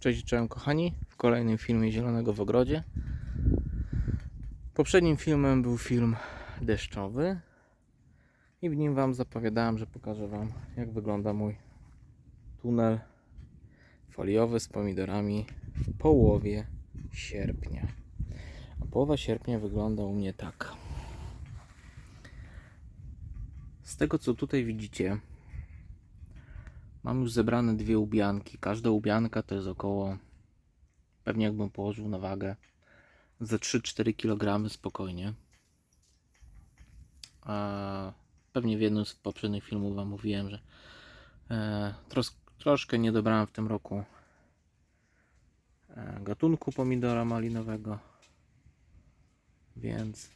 Cześć, cześć kochani, w kolejnym filmie Zielonego w Ogrodzie. Poprzednim filmem był film deszczowy i w nim Wam zapowiadałem, że pokażę Wam jak wygląda mój tunel foliowy z pomidorami w połowie sierpnia. A połowa sierpnia wygląda u mnie tak. Z tego co tutaj widzicie, Mam już zebrane dwie ubianki. Każda ubianka to jest około, pewnie jakbym położył na wagę, ze 3-4 kg spokojnie. A pewnie w jednym z poprzednich filmów Wam mówiłem, że e, tros, troszkę nie dobrałem w tym roku e, gatunku pomidora malinowego, więc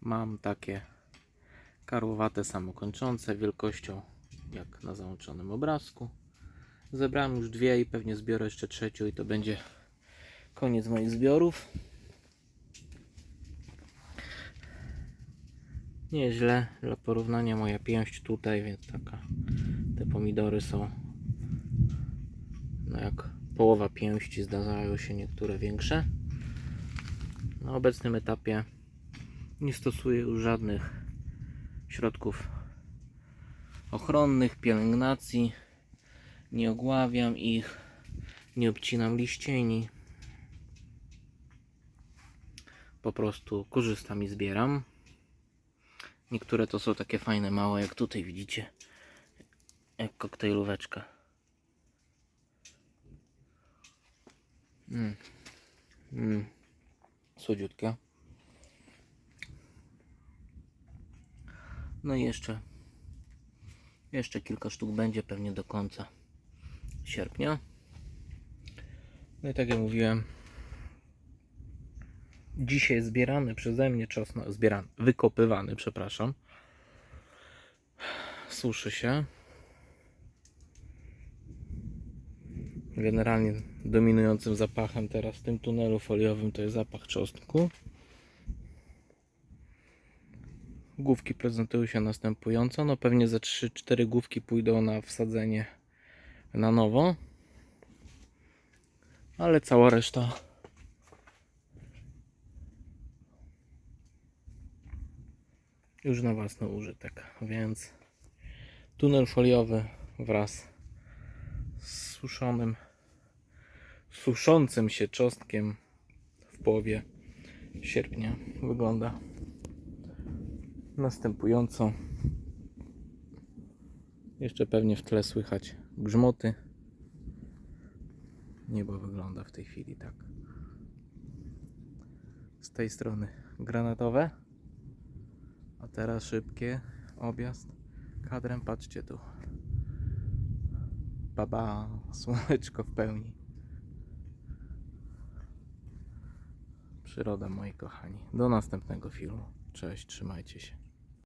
mam takie karłowate samokończące wielkością jak na załączonym obrazku. Zebrałem już dwie i pewnie zbiorę jeszcze trzecią i to będzie koniec moich zbiorów. Nieźle, dla porównania moja pięść tutaj, więc taka te pomidory są no jak połowa pięści, zdarzają się niektóre większe. Na obecnym etapie nie stosuję już żadnych środków ochronnych, pielęgnacji. Nie ogławiam ich, nie obcinam liścieni. Po prostu korzystam i zbieram. Niektóre to są takie fajne, małe, jak tutaj widzicie. Jak koktajlóweczka. Mm. Mm. Słodziutkie. No i jeszcze jeszcze kilka sztuk będzie pewnie do końca sierpnia. No i tak jak mówiłem, dzisiaj zbierany przeze mnie czosnek, zbierany, wykopywany, przepraszam, suszy się. Generalnie dominującym zapachem teraz w tym tunelu foliowym to jest zapach czosnku. Główki prezentują się następująco. No pewnie ze 3-4 główki pójdą na wsadzenie na nowo. Ale cała reszta już na własny użytek. Więc tunel foliowy wraz z suszonym suszącym się czosnkiem w połowie sierpnia wygląda następująco. Jeszcze pewnie w tle słychać grzmoty. Niebo wygląda w tej chwili tak. Z tej strony granatowe. A teraz szybkie objazd kadrem. Patrzcie tu. Baba, słoneczko w pełni. Przyroda, moi kochani. Do następnego filmu. Cześć, trzymajcie się.